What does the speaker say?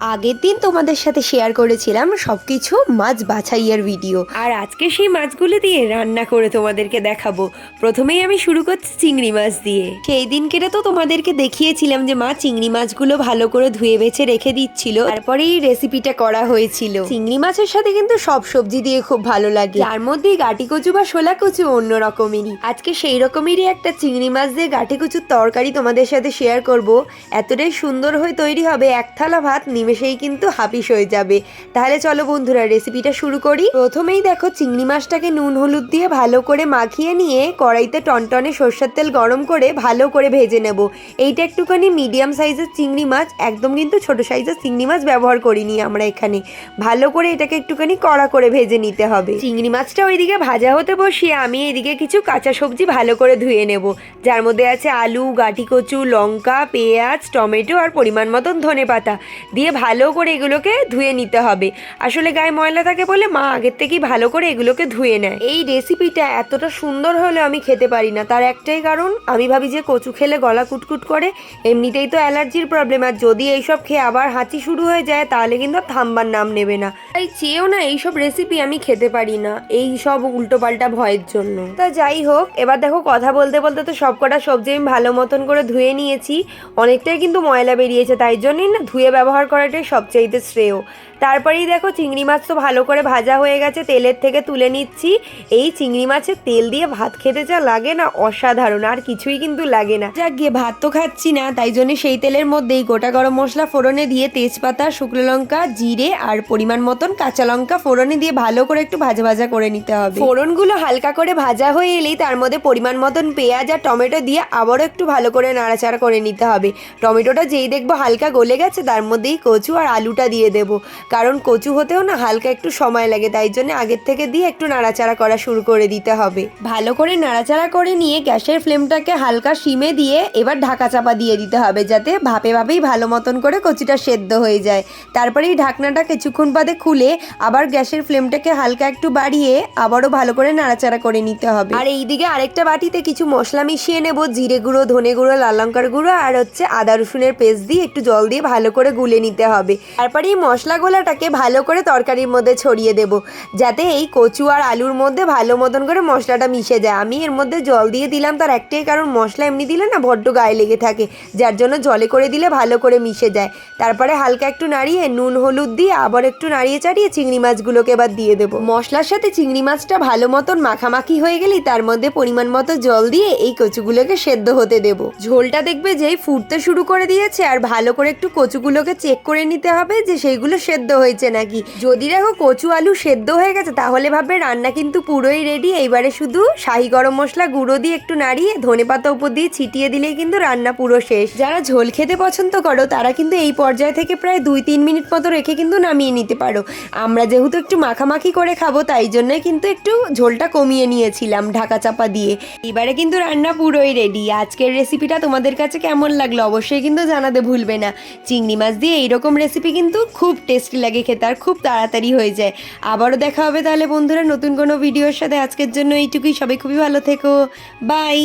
আগের দিন তোমাদের সাথে শেয়ার করেছিলাম সবকিছু মাছ বাছাইয়ের ভিডিও আর আজকে সেই মাছগুলো দিয়ে রান্না করে তোমাদেরকে দেখাবো। প্রথমেই আমি শুরু করছি চিংড়ি মাছ দিয়ে। সেই দিনকেটা তো তোমাদেরকে দেখিয়েছিলাম যে মা চিংড়ি মাছগুলো ভালো করে ধুয়ে বেছে রেখে দিচ্ছিল। তারপরে এই রেসিপিটা করা হয়েছিল। চিংড়ি মাছের সাথে কিন্তু সব সবজি দিয়ে খুব ভালো লাগে। তার মধ্যেই গাটি কচু বা শোলা কচু অন্য রকমেরই। আজকে সেই রকমেরই একটা চিংড়ি মাছ দিয়ে গাটি কচুর তরকারি তোমাদের সাথে শেয়ার করব। এতটাই সুন্দর হয়ে তৈরি হবে। এক থালা ভাত নিমেষেই কিন্তু হাপিস হয়ে যাবে। তাহলে চলো বন্ধুরা রেসিপিটা শুরু করি। প্রথমেই দেখো, চিংড়ি মাছটাকে নুন হলুদ দিয়ে ভালো করে মাখিয়ে নিয়ে কড়াইতে টনটনে সর্ষের তেল গরম করে ভালো করে ভেজে নেব। এইটা একটুখানি মিডিয়াম সাইজের চিংড়ি মাছ, একদম কিন্তু ছোট সাইজের চিংড়ি মাছ ব্যবহার করিনি আমরা এখানে। ভালো করে এটাকে একটুখানি কড়া করে ভেজে নিতে হবে। চিংড়ি মাছটা ওইদিকে ভাজা হতে বসিয়ে আমি এদিকে কিছু কাঁচা সবজি ভালো করে ধুয়ে নেব। যার মধ্যে আছে আলু গাটি কচু লঙ্কা, পেঁয়াজ, টমেটো আর পরিমাণ মতন ধনে পাতা দিয়ে ভালো করে এগুলোকে ধুয়ে নিতে হবে। আসলে গায়ে ময়লা থাকে বলে মা আগের থেকেই ভালো করে এগুলোকে ধুয়ে নেয়। এই রেসিপিটা এতটা সুন্দর হলেও আমি খেতে পারি না। তার একটাই কারণ, আমি ভাবি যে কচু খেলে গলা কুটকুট করে, এমনিতেই তো অ্যালার্জির প্রবলেম আর যদি এইসব খেয়ে আবার হাঁচি শুরু হয়ে যায়, তাহলে কিন্তু থামবার নাম নেবে না। তাই চেয়েও না এইসব রেসিপি আমি খেতে পারি না, এই সব উল্টোপাল্টা ভয়ের জন্য। তা যাই হোক, এবার দেখো কথা বলতে বলতে তো সব কটা সবজি আমি ভালো মতন করে ধুয়ে নিয়েছি। অনেকটাই কিন্তু ময়লা বেরিয়েছে, তাই জন্যই না ধুয়ে ব্যবহার করাটাই সবচাইতে শ্রেয় তারপরেই দেখো চিংড়ি মাছ তো ভালো করে ভাজা হয়ে গেছে তেলের থেকে তুলে নিচ্ছি। এই চিংড়ি মাছের তেল দিয়ে ভাত খেতে যা লাগে না অসাধারণ আর কিছুই কিন্তু লাগে না। যাক গিয়ে ভাত তো খাচ্ছি না তাই জন্য সেই তেলের মধ্যেই গোটা গরম মশলা ফোড়নে দিয়ে তেজপাতা শুকনো লঙ্কা জিরে আর পরিমাণ মতন কাঁচা লঙ্কা ফোড়নে দিয়ে ভালো করে একটু ভাজা ভাজা করে নিতে হবে। ফোড়নগুলো হালকা করে ভাজা হয়ে এলেই তার মধ্যে পরিমাণ মতন পেঁয়াজ আর টমেটো দিয়ে আবারও একটু ভালো করে নাড়াচাড়া করে নিতে হবে। টমেটোটা যেই দেখব হালকা গলে গেছে তার মধ্যেই কচু আর আলুটা দিয়ে দেবো। কারণ কচু হতেও না হালকা একটু সময় লাগে, তাই জন্য আগের থেকে দিয়ে একটু নাড়াচাড়া করা শুরু করে দিতে হবে। ভালো করে নাড়াচাড়া করে নিয়ে গ্যাসের ফ্লেমটাকে হালকা সিমে দিয়ে এবার ঢাকা চাপা দিয়ে দিতে হবে, যাতে ভাপে ভাবেই ভালো মতন করে কচুটা সেদ্ধ হয়ে যায়। তারপরে এই ঢাকনাটা কিছুক্ষণ বাদে খুলে আবার গ্যাসের ফ্লেমটাকে হালকা একটু বাড়িয়ে আবারও ভালো করে নাড়াচাড়া করে নিতে হবে। আর এইদিকে আরেকটা বাটিতে কিছু মশলা মিশিয়ে নেব, জিরে গুঁড়ো, ধনে গুঁড়ো, লাল লঙ্কার গুঁড়ো আর হচ্ছে আদা রসুনের পেস্ট দিয়ে একটু জল দিয়ে ভালো করে গুলে নিতে হবে। তারপরে এই মশলা গোলাটাকে ভালো করে তরকারির মধ্যে ছড়িয়ে দেব, যাতে এই কচু আর আলুর মধ্যে ভালো মতন করে মশলাটা মিশে যায়। আমি এর মধ্যে জল দিয়ে দিলাম, তার একটাই কারণ মশলা এমনি দিলে না বড্ড গায়ে লেগে থাকে, যার জন্য জলে করে দিলে ভালো করে মিশে যায়। তারপরে হালকা একটু নাড়িয়ে নুন, হলুদ দিয়ে আবার একটু নাড়িয়ে চাড়িয়ে চিংড়ি মাছগুলোকে এবার দিয়ে দেবো। মশলার সাথে চিংড়ি মাছটা ভালো মতন মাখামাখি হয়ে গেলেই তার মধ্যে পরিমাণ মতো জল দিয়ে এই কচুগুলোকে সেদ্ধ হতে দেবো। ঝোলটা দেখবে যেই ফুটতে শুরু করে দিয়েছে, আর ভালো করে একটু কচুগুলোকে চেক করে নিতে হবে যে সেইগুলো সেদ্ধ হয়েছে নাকি? যদি দেখো কচু আলু সেদ্ধ হয়ে গেছে, তাহলে ভাববে রান্না কিন্তু পুরোই রেডি এইবারে শুধু শাহি গরম মশলা গুঁড়ো দিয়ে একটু নাড়িয়ে ধনে পাতা উপর দিয়ে ছিটিয়ে দিলেই কিন্তু রান্না পুরো শেষ। যারা ঝোল খেতে পছন্দ করো, তারা কিন্তু এই পর্যায় থেকে প্রায় দুই তিন মিনিট মতো রেখে কিন্তু নামিয়ে নিতে পারো। আমরা যেহেতু একটু মাখামাখি করে খাব, তাই জন্যই কিন্তু একটু ঝোলটা কমিয়ে নিয়েছিলাম ঢাকা চাপা দিয়ে। এবারে কিন্তু রান্না পুরোই রেডি আজকের রেসিপিটা তোমাদের কাছে কেমন লাগল অবশ্যই কিন্তু জানাতে ভুলবে না। চিংড়ি মাছ দিয়ে এইরকম রেসিপি কিন্তু খুব টেস্টি লাগে খেতে আর খুব তাড়াতাড়ি হয়ে যায়। আবারও দেখা হবে তাহলে বন্ধুরা নতুন কোনো ভিডিওর সাথে। আজকের জন্য এইটুকুই। সবাই খুবই ভালো থেকো। বাই।